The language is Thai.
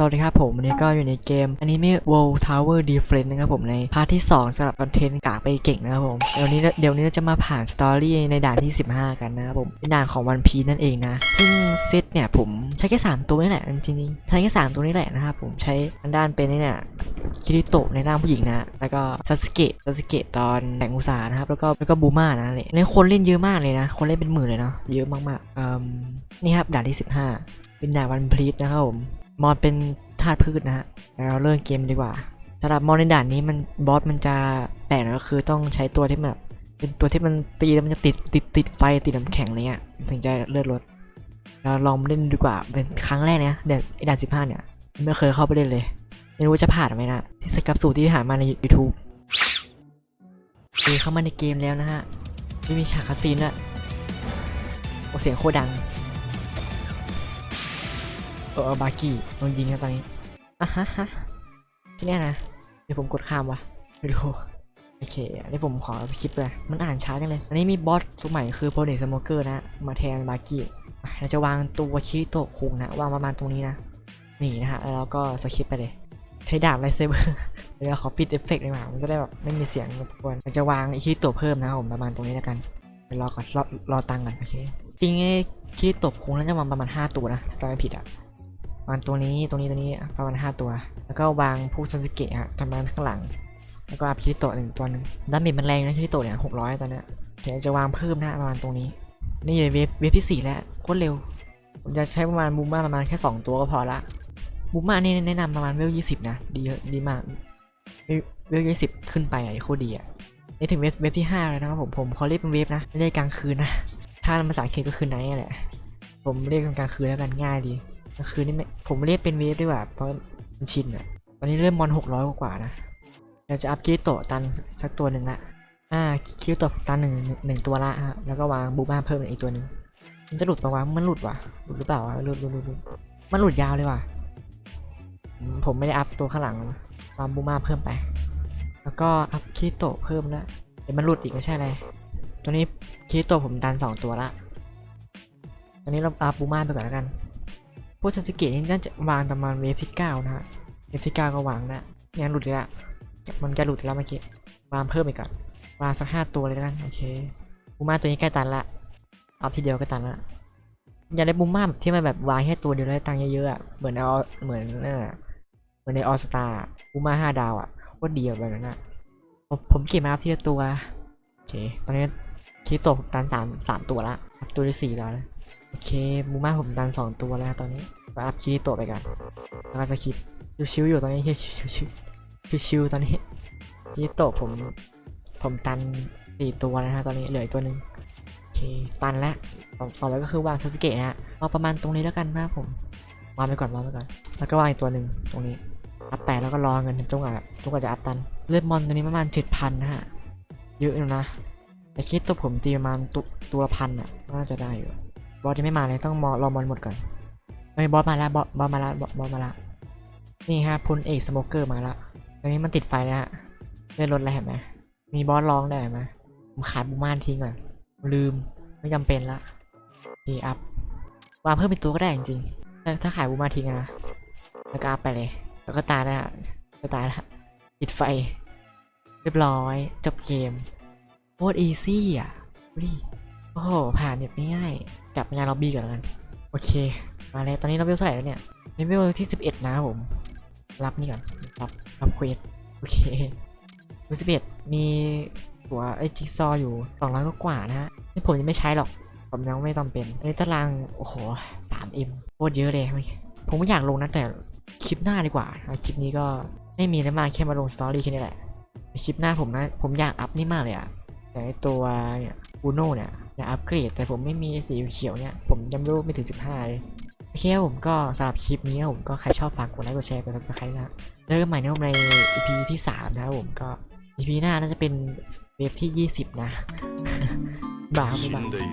สวัสดีครับผมวันนี้ก็อยู่ในเกม Anime World Tower Defense นะครับผมในพาร์ทที่ 2สำหรับคอนเทนต์กากไปเก่งนะครับผมเดี๋ยวนี้เดี๋ยวนี้เราจะมาผ่านสตอรี่ในด่านที่ 15 กันนะครับผมเป็นด่านของวันพีนั่นเองนะ ซึ่งเซตเนี่ยผมใช้แค่ 3 ตัวนี่แหละจริงๆใช้แค่ 3 ตัวนี้แหละนะครับผมใช้อันด้านเป็นเนี่ยคิริโตะในร่างผู้หญิงนะแล้วก็ซาสึเกะซาสึเกะตอนแต่งอุตสาหนะครับแล้วก็แล้วก็บูมานะเนี่ยนี่คนเล่นเยอะมากเลยนะ คนเล่นเป็นหมื่นเลยเนาะเยอะมากๆเอ่มนี่ครับด่านที่ 15 เป็นด่านวันพีนะครับผม มอนเป็นธาตุพืชนะฮะแล้วเราเริ่มเกมดีกว่าสำหรับมอนในด่านนี้มันบอสมันจะแปลกนะก็คือต้องใช้ตัวที่แบบเป็นตัวที่มันตีแล้วมันจะติดติดติดไฟติดน้ำแข็งอะไรเงี้ยถึงจะเลือดลดเราลองเล่นดีกว่าเป็นครั้งแรกนะเดือนไอด่านสิบห้าเนี่ยไม่เคยเข้าไปเล่นเลย ไม่รู้ว่าจะผ่านไหมนะที่สกับสูตรที่หามาใน YouTube ดีเข้ามาในเกมแล้วนะฮะไม่มีฉากคาสซีนด้วยโอเสียงโคตรดัง เออเอาบาร์กี้โดนยิงนะตอนนี้อะฮะฮะที่เนี่ยนะเดี๋ยวผมกดข้ามวะไปดูโอเคอันนี้ผมขอสคริปต์เลยมันอ่านช้าจังเลย อันนี้มีบอสตัวใหม่คือโปรเนสโมเกอร์นะ มาแทนบาร์กี้อะเราจะวางตัวชิโตะคุงนะวางประมาณตรงนี้นะ นี่นะฮะ แล้วก็สคริปต์ไปเลย ใช้ดาบไลท์เซเบอร์เดี๋ยวขอปิดเอฟเฟกต์ดีกว่ามันจะได้แบบไม่มีเสียงรบกวนมันจะวางอิชิโตะเพิ่มนะครับผมประมาณตรงนี้แล้วกันเดี๋ยวรอก่อนรอรอตังค์ก่อนโอเคจริงๆไอ้คิโตะคุงน่าจะวางประมาณ 5 ตัวนะถ้าจำไม่ผิดอะ วางตัวนี้ตัวนี้ตัวนี้ประมาณ5ตัว แล้วก็วางพวกซันสเกะฮะประมาณข้างหลัง แล้วก็อัพคิริโตะหนึ่งตัวหนึ่งดาเมจมันแรงนะคิริโตะเนี่ยหกร้อยตอนเนี้ยเดี๋ยวจะวางเพิ่มนะประมาณตรงนี้ นี่เวฟเวฟที่สี่แล้วโคตรเร็ว ผมจะใช้ประมาณบูมมาประมาณแค่ 2 ตัวก็พอละบูมมานี่แนะนำประมาณเวลยี่สิบนะดีเยอะดีมากเวลยี่สิบขึ้นไปอะโคตรดีอะนี่ถึงเวฟเวฟที่ห้าแล้วนะครับผมผมขอเรียกเป็นเวฟนะไม่ใช่กลางคืนนะถ้าภาษาอังกฤษก็คือไนท์แหละผมเรียกเป็นกลางคืนแล้วกันง่ายดี คือนี่ไม่ผมเรียกเป็นเวฟดีกว่า เพราะมันชินอะตอนนี้เริ่มมอนหกร้อยกว่านะเราจะอัพคิริโตตันสักตัวหนึ่งละ อ่าคิริโตตันหนึ่งหนึ่งตัวละฮะ แล้วก็วางบูบ้าเพิ่มอีกตัวหนึ่งมันจะหลุดปะวะมันหลุดวะหลุดหรือเปล่าวะหลุดหลุดหลุดมันหลุดยาวเลยว่ะ ผมไม่ได้อัพตัวข้างหลังวางบูมาเพิ่มไป แล้วก็อัพคิโตเพิ่มล้วเดี๋ยวมันหลุดอีกไม่ใช่อะไรตัวนี้คิโตผมตันสองตัวละตอนนี้เราอัพบูมาไปก่อนแล้วกัน พวกซาสึเกะนี่น่าจะวางประมาณเวฟที่เก้านะฮะเวฟที่เก้าก็วางนะเนี่ยหลุดเลยละมันจะหลุดแล้วเมื่อกี้วางเพิ่มไปก่อนวางสักห้าตัวเลยแล้วกันโอเคบูมาตัวนี้ใกล้ตันละเอาทีเดียวก็ตันละอยากได้บูมาแบบที่มันแบบวางแค่ตัวเดียวแล้วได้ตังค์เยอะๆอะเหมือนเอาเหมือนนั่นน่ะเหมือนในออสตาบูมาห้าดาวอะโคตรดีอะแบบนั้นอะผมผมเก็บมาอัพทีละตัวโอเคตอนนี้คิดตัวผมตันสามสามตัวละตัวที่สี่แล้ว โอเคบูมาผมดันสองตัวแล้วตอนนี้ก็อัพคีย์ตัวไปกันแล้วก็สคริปชิวๆอยู่ตอนนี้ชิวๆชิวๆชิวๆตอนนี้คีย์โตะผมผมตันสี่ตัวแล้วนะฮะตอนนี้เหลืออีกตัวหนึ่งโอเคตันแล้วต่อต่อไปก็คือวางซาสเกะนะฮะเอาประมาณตรงนี้แล้วกันนะผมวางไปก่อนวางไปก่อนแล้วก็วางอีกตัวหนึ่งตรงนี้อัพแปดแล้วก็รอเงินจนกว่าจนกว่าจะอัพตันเลือดมอนตัวนี้ประมาณเจ็ดพันนะฮะเยอะอยู่นะแต่คิดตัวผมตีประมาณตัวตัวละพันอะน่าจะได้อยู่ บอสยังไม่มาเลยต้องรอมอนหมดก่อนเฮ้ยบอสมาแล้วบอสบอสมาแล้วบอสมาแล้วนี่ฮะพลเอกสโมเกอร์มาแล้วตอนนี้มันติดไฟแล้วฮะเลื่อนรถแล้วเห็นไหมมีบอสร้องได้ไหมผมขาดบูมานทิ้งก่อนลืมไม่จำเป็นละนี่อัพวางเพิ่มเป็นตัวก็ได้จริงๆถ้าถ้าขายบูมานทิ้งนะแล้วก็อัพไปเลย แล้วก็ตายแล้วฮะจะตายแล้วติดไฟ เรียบร้อย จบเกมโคตรอีซี่อะดูดิ โอ้โห ผ่านแบบง่ายๆกลับไปงานล็อบบี้ก่อนกัน โอเค มาแล้ว ตอนนี้เราเวลเท่าไหร่แล้วเนี่ยเลเวลที่ 11 นะครับผม รับนี่ก่อน รับรับเควสโอเคเวล11 มีตัวไอจิ๊กซออยู่200ก็กว่านะฮะนี่ผมยังไม่ใช้หรอก ผมยังไม่ต้องเป็นอันนี้ตาราง โอ้โห 3M โคตรเยอะเลยเมื่อกี้ผมก็อยากลงนะแต่คลิปหน้าดีกว่า คลิปนี้ก็ไม่มีแล้วมาแค่มาลงสตอรี่แค่นี้แหละ คลิปหน้าผมนะ ผมอยากอัพนี่มากเลยอะ อย่างตัวเนี่ยอูโน่เนี่ยจะอัปเกรดแต่ผมไม่มีสีเขียวเนี่ย ผมยังรูปไม่ถึง 15เลยโอเคผมก็สำหรับคลิปนี้ผมก็ใครชอบฝากกดไลค์กดแชร์กดตับสไครนะเจอกันใหม่ในใน EP ที่ 3 นะผมก็ EP หน้าน่าจะเป็นเวฟที่ 20 นะ บาครับบาย